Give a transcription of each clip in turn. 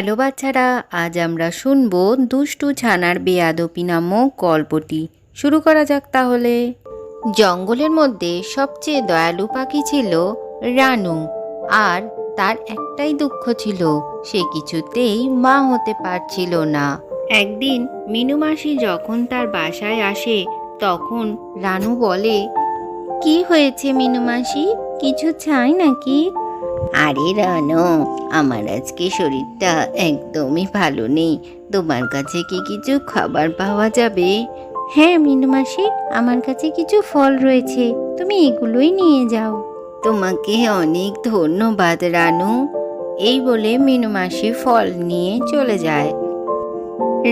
Hello বাচ্চারা, আজ আমরা শুনব দুষ্টু ছানার বেয়াদপি নামক গল্পটি। শুরু করা যাক তাহলে। জঙ্গলের মধ্যে সবচেয়ে দয়ালু পাখি ছিল রানু, আর তার একটাই দুঃখ ছিল, সে কিছুতেই মা হতে পারছিল না। একদিন মিনু মাসি যখন তার বাসায় আসে, তখন রানু বলে, কি হয়েছে মিনু মাসি? কিছু চাই নাকি? আরে রানো আমার আজকে শরীরটা একদমই ভালো নেই। তোমার কাছে কি কিছু খাবার পাওয়া যাবে? হ্যাঁ মিনু মাসি আমার কাছে কিছু ফল রয়েছে। তুমি এগুলোই নিয়ে যাও। তোমাকে অনেক ধন্যবাদ রানু। এই বলে মিনু মাসি ফল নিয়ে চলে যায়।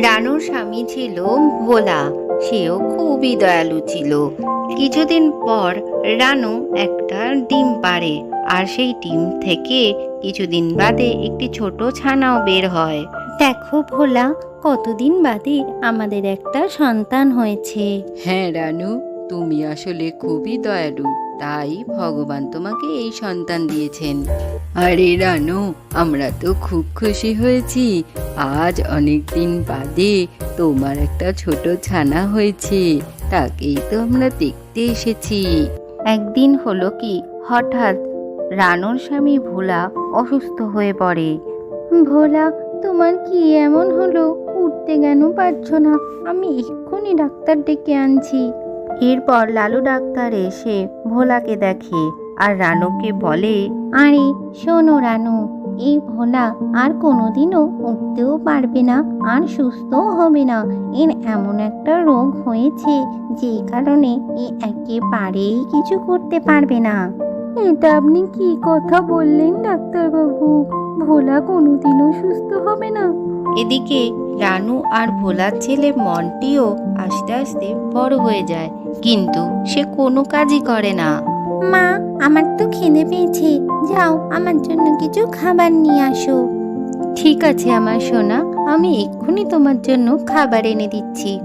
রানুর স্বামী ছিল ভোলা সেও খুবই দয়ালু ছিল। কিছুদিন পর রানু একটা ডিম পারে আর সেই ডিম থেকে কিছুদিন বাদে একটি ছোট ছানাও বের হয়। দেখো ভোলা কতদিন বাদে আমাদের একটা সন্তান হয়েছে। হ্যাঁ রানু তুমি আসলে খুবই দয়ালু তাই ভগবান তোমাকে এই সন্তান দিয়েছেন। আরে রানু আমরা তো খুব খুশি হয়েছি। আজ অনেক দিন বাদে তোমার একটা ছোট ছানা হয়েছে তাকেই তো আমরা দেখতে এসেছি। একদিন হলো কি হঠাৎ রানুর স্বামী ভোলা অসুস্থ হয়ে পড়ে। ভোলা, তোমার কি এমন হলো? উঠতে কেন পারছ না? আমি এক্ষুনি ডাক্তার ডেকে আনছি। এরপর লালু ডাক্তার এসে ভোলাকে দেখে আর রানুকে বলে, আরে, শোনো রানু, এই ভোলা আর কোনোদিনও উঠতেও পারবে না আর সুস্থও হবে না। এর এমন একটা রোগ হয়েছে যে কারণে এ একেবারেই কিছু করতে পারবে না। এটা আপনি কি কথা বললেন ডাক্তারবাবু? ভোলা কোনোদিনও সুস্থ হবে না। এদিকে রানু আর ভোলার ছেলে মন্টিও আস্তে আস্তে বড় হয়ে যায় কিন্তু সে কোনো কাজই করে না। মা আমার তো খিদে পেয়েছে। যাও আমার জন্য কিছু খাবার নিয়ে আসো। ঠিক আছে আমার সোনা আমি এক্ষুনি তোমার জন্য খাবার এনে দিচ্ছি।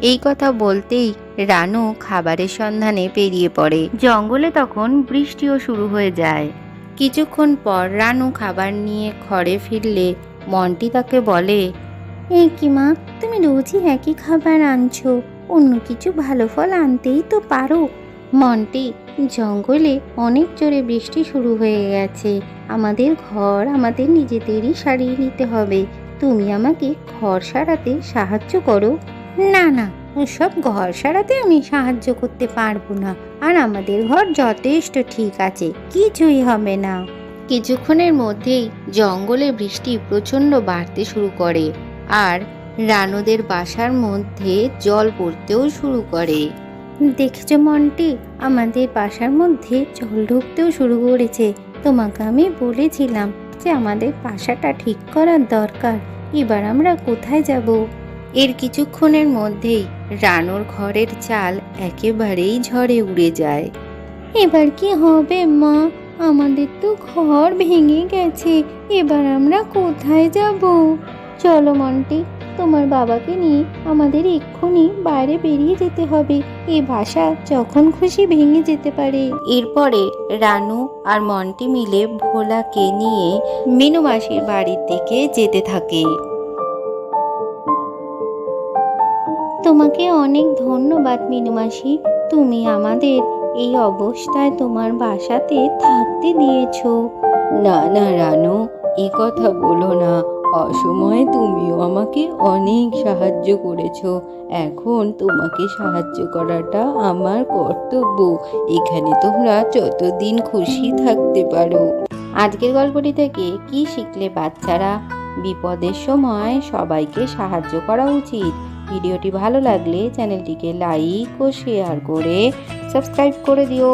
এই কথা বলতেই রানু খাবারের সন্ধানে পেরিয়ে পড়ে। জঙ্গলে তখন বৃষ্টিও শুরু হয়ে যায়। কিছুক্ষণ পর রানু খাবার নিয়ে ঘরে ফিরলে মন্টি তাকে বলে এ কি মা, তুমি রোজই একই খাবার আনছো, অন্য কিছু ভালো ফল আনতেই তো পারো। মন্টি, জঙ্গলে অনেক জোরে বৃষ্টি শুরু হয়ে গেছে। আমাদের ঘর আমাদের নিজেদেরই সারিয়ে নিতে হবে। তুমি আমাকে ঘর সারাতে সাহায্য করো। না না ওসব ঘর সারাতে আমি সাহায্য করতে পারব না। আর আমাদের ঘর যথেষ্ট ঠিক আছে, কিছুই হবে না। কিছুক্ষণের মধ্যেই জঙ্গলে বৃষ্টি প্রচণ্ড বাড়তে শুরু করে, আর রানুদের বাসার মধ্যে জল পড়তেও শুরু করে। দেখেছ মন্টি, আমাদের বাসার মধ্যে জল ঢুকতেও শুরু করেছে। তোমাকে আমি বলেছিলাম যে আমাদের বাসাটা ঠিক করার দরকার। এবার আমরা কোথায় যাব? এর কিছুক্ষণের মধ্যেই রানুর ঘরের চাল একেবারেই ঝড়ে উড়ে যায়। এবার কি হবে, মা? আমাদের তো ঘর ভেঙে গেছে, এবার আমরা কোথায় যাব? চলো, মন্টি, তোমার বাবাকে নিয়ে আমাদের এক্ষুনি বাইরে বেরিয়ে যেতে হবে। এ বাসা যখন খুশি ভেঙে যেতে পারে। এরপরে রানু আর মন্টি মিলে ভোলাকে নিয়ে মিনু মাসির বাড়ির দিকে যেতে থাকে। তোমাকে অনেক ধন্যবাদ মিনু মাসি তুমি আমাদের এই অবস্থায় তোমার বাসাতে থাকতে দিয়েছ। না না রানু এ কথা বলো না। অসময়ে তুমিও আমাকে অনেক সাহায্য করেছ। এখন তোমাকে সাহায্য করাটা আমার কর্তব্য। এখানে তোমরা যতদিন খুশি থাকতে পারো। আজকের গল্পটি থেকে কি শিখলে বাচ্চারা? বিপদের সময় সবাইকে সাহায্য করা উচিত। ভিডিওটি ভালো লাগলে চ্যানেলটিকে লাইক ও শেয়ার করে সাবস্ক্রাইব করে দিও।